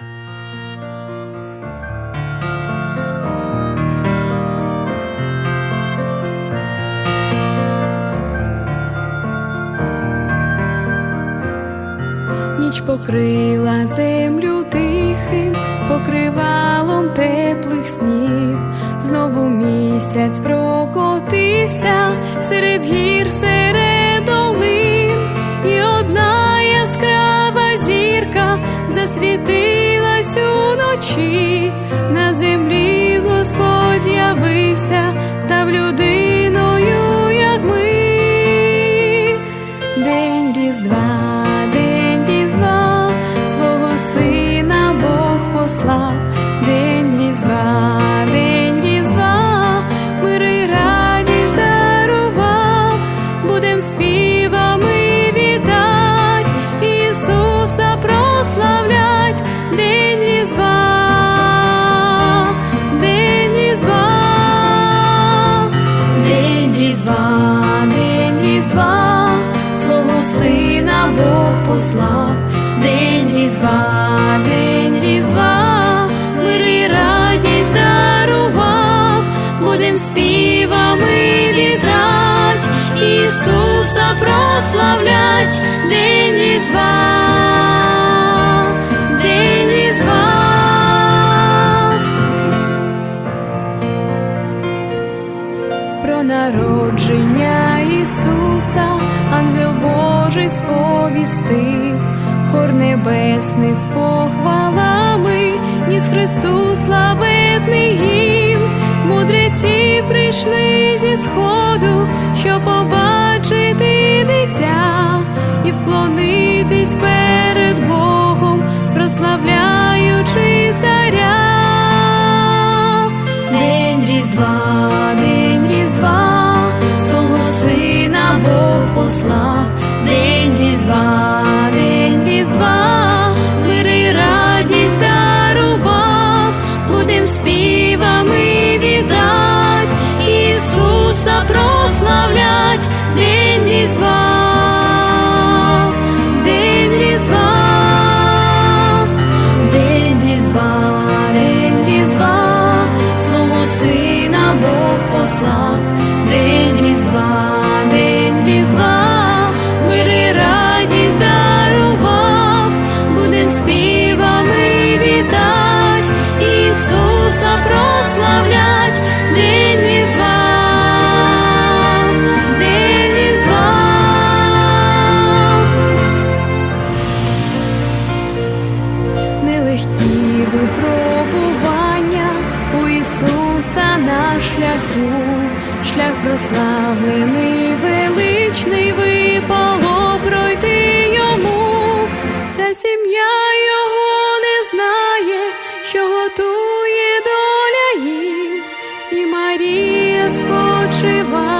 Ніч покрила землю тихим покривалом теплих снів. Знову місяць прокотився серед гір, серед долин, і одна яскрава зірка засвітилась уночі. На землі Господь з'явився, став людиною, як ми. День Різдва, день Різдва, свого сина Бог послав, день Різдва, день Різдва, мир радість дарував, будем співами вітать, Ісуса прославлять, Різдва, день Різдва, мир і радість дарував, будем співами вітать, Ісуса прославлять, день Різдва, день Різдва. про народження Ісуса, небесний з похвалами, ніс Христу славетний гімн, мудреці прийшли зі сходу, щоб побачити дитя і вклонитись перед Богом, прославляючи царя. Співами вітать, Ісуса прославлять, день Різдва, день Різдва. День Різдва, день Різдва, свого сина Бог послав, день Різдва, прославлений, величний випало пройти йому, та сім'я його не знає, що готує доля їм, і Марія спочиває.